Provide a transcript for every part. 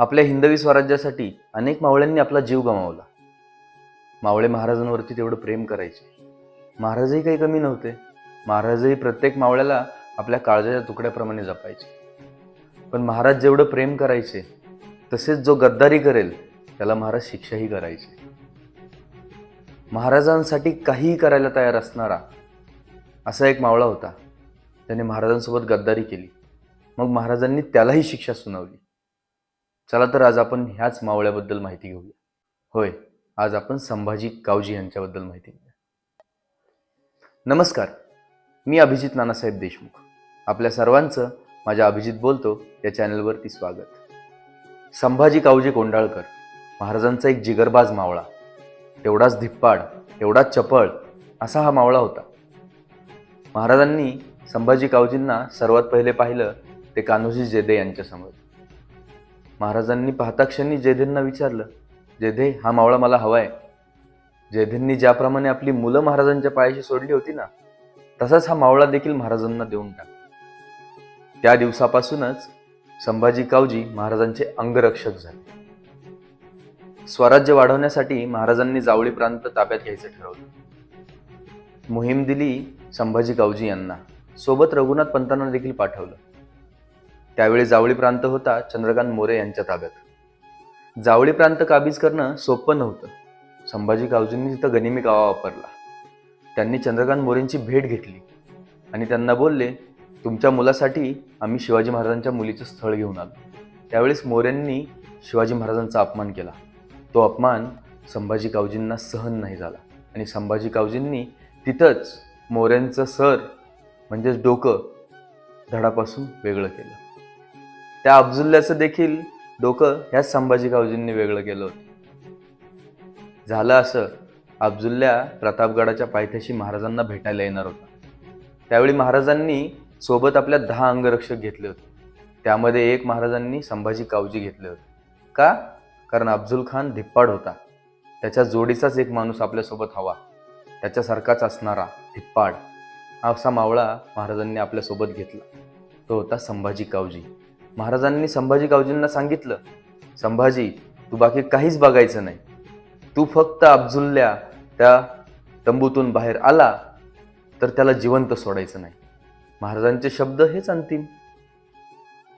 आपल्या हिंदवी स्वराज्यासाठी अनेक मावळ्यांनी आपला जीव गमावला. मावळे महाराजांवरती तेवढं प्रेम करायचे. महाराजही काही कमी नव्हते. महाराजही प्रत्येक मावळ्याला आपल्या काळजाच्या तुकड्याप्रमाणे जपायचे. पण महाराज जेवढं प्रेम करायचे तसेच जो गद्दारी करेल त्याला महाराज शिक्षाही करायचे. महाराजांसाठी काहीही करायला तयार असणारा असा एक मावळा होता. त्याने महाराजांसोबत गद्दारी केली. मग महाराजांनी त्यालाही शिक्षा सुनावली. चला तर आज आपण ह्याच मावळ्याबद्दल माहिती घेऊया. होय आज आपण संभाजी कावजी यांच्याबद्दल माहिती घेऊया. नमस्कार मी अभिजित नानासाहेब देशमुख. आपल्या सर्वांचं माझ्या अभिजित बोलतो या चॅनलवरती स्वागत. संभाजी कावजी कोंडाळकर महाराजांचा एक जिगरबाज मावळा. तेवढाच धिप्पाड तेवढाच चपळ असा हा मावळा होता. महाराजांनी संभाजी कावजींना सर्वात पहिले पाहिलं ते कान्होजी जेदे यांच्यासमोर महाराजांनी पाहता क्षणी जेधेंना विचारलं जेधे हा मावळा मला हवा आहे जेधेंनी ज्याप्रमाणे आपली मुलं महाराजांच्या पायाशी सोडली होती ना तसाच हा मावळा देखील महाराजांना देऊन टाक. त्या दिवसापासूनच संभाजी कावजी महाराजांचे अंगरक्षक झाले. स्वराज्य वाढवण्यासाठी महाराजांनी जावळी प्रांत ताब्यात घ्यायचं ठरवलं. मोहीम दिली संभाजी कावजी यांना. सोबत रघुनाथ पंतांना देखील पाठवलं. त्यावेळी जावळी प्रांत होता चंद्रकांत मोरे यांच्या ताब्यात. जावळी प्रांत काबीज करणं सोपं नव्हतं. संभाजी कावजींनी तिथं गनिमी गावा वापरला. त्यांनी चंद्रकांत मोरेंची भेट घेतली आणि त्यांना बोलले तुमच्या मुलासाठी आम्ही शिवाजी महाराजांच्या मुलीचं स्थळ घेऊन आलो. त्यावेळेस मोरेंनी शिवाजी महाराजांचा अपमान केला. तो अपमान संभाजी कावजींना सहन नाही झाला आणि संभाजी कावजींनी तिथंच मोऱ्यांचं सर म्हणजेच डोकं धडापासून वेगळं केलं. त्या अब्जुल्ल्याचं देखील डोकं ह्याच संभाजी कावजींनी वेगळं केलं होतं. झालं असं अब्दुल्ल्या प्रतापगडाच्या पायथ्याशी महाराजांना भेटायला येणार होता. त्यावेळी महाराजांनी सोबत आपल्या दहा अंगरक्षक घेतले होते. त्यामध्ये एक महाराजांनी संभाजी कावजी घेतले होते. का? कारण अब्दुल खान धिप्पाड होता. त्याच्या जोडीचाच एक माणूस आपल्यासोबत हवा. त्याच्यासारखाच असणारा धिप्पाड असा मावळा महाराजांनी आपल्यासोबत घेतला. तो होता संभाजी कावजी महाराजांनी संभाजी गावजींना सांगितलं संभाजी तू बाकी काहीच बघायचं नाही. तू फक्त अफजुल्ल्या त्या तंबूतून बाहेर आला तर त्याला जिवंत सोडायचं नाही. महाराजांचे शब्द हेच अंतिम.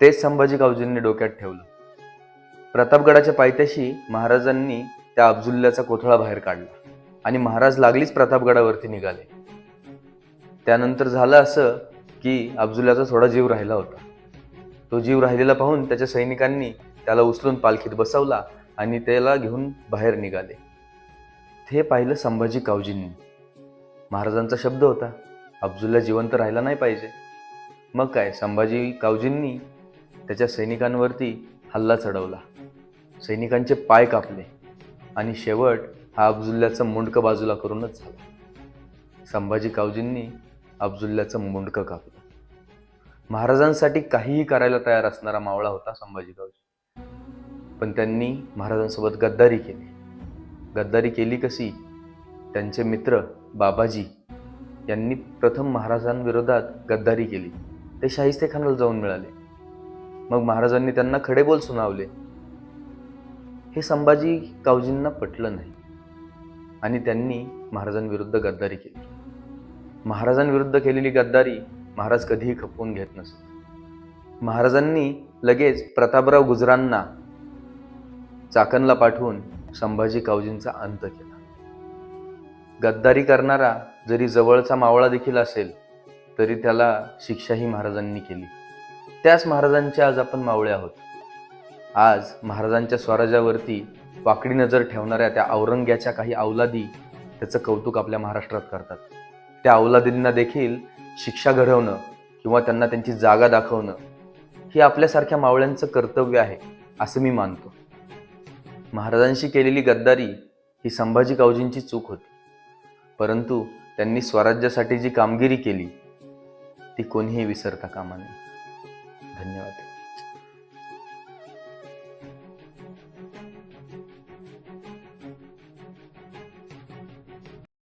तेच संभाजी गावजींनी डोक्यात ठेवलं. प्रतापगडाच्या पायथ्याशी महाराजांनी त्या अब्जुल्ल्याचा कोथळा बाहेर काढला आणि महाराज लागलीच प्रतापगडावरती निघाले. त्यानंतर झालं असं की अब्जुल्याचा थोडा जीव राहिला होता. तो जीव राहिलेला पाहून त्याच्या सैनिकांनी त्याला उचलून पालखीत बसवला आणि त्याला घेऊन बाहेर निघाले. हे पाहिलं संभाजी कावजींनी. महाराजांचा शब्द होता अब्दुल्ला जिवंत राहायला नाही पाहिजे. मग काय संभाजी कावजींनी त्याच्या सैनिकांवरती हल्ला चढवला. सैनिकांचे पाय कापले आणि शेवट हा अब्दुल्ल्याचं मुंडकं बाजूला करूनच झाला. संभाजी कावजींनी अब्दुल्ल्याचं मुंडकं कापलं. महाराजांसाठी काहीही करायला तयार असणारा मावळा होता संभाजी गावजी पण त्यांनी महाराजांसोबत गद्दारी केली. गद्दारी केली कशी? त्यांचे मित्र बाबाजी यांनी प्रथम महाराजांविरोधात गद्दारी केली. ते शाहिस्तेखानाला जाऊन मिळाले. मग महाराजांनी त्यांना खडे बोल सुनावले. हे संभाजी कावजींना पटलं नाही. आणि त्यांनी महाराजांविरुद्ध गद्दारी केली. महाराजांविरुद्ध केलेली गद्दारी महाराज कधीही खपवून घेत नसत. महाराजांनी लगेच प्रतापराव गुजरांना चाकणला पाठवून संभाजी कावजींचा अंत केला. गद्दारी करणारा जरी जवळचा मावळा देखील असेल तरी त्याला शिक्षाही महाराजांनी केली. त्याच महाराजांचे आज आपण मावळे आहोत. आज महाराजांच्या स्वराज्यावरती वाकडी नजर ठेवणाऱ्या त्या औरंग्याच्या काही अवलादी त्याचं कौतुक आपल्या महाराष्ट्रात करतात. त्या अवलादींना देखील शिक्षा घडवणं किंवा त्यांना त्यांची जागा दाखवणं हे आपल्यासारख्या मावळ्यांचं कर्तव्य आहे असं मी मानतो. महाराजांशी केलेली गद्दारी ही संभाजी कावजींची चूक होती. परंतु त्यांनी स्वराज्यासाठी जी कामगिरी केली ती कोणीही विसरता कामा नये. धन्यवाद.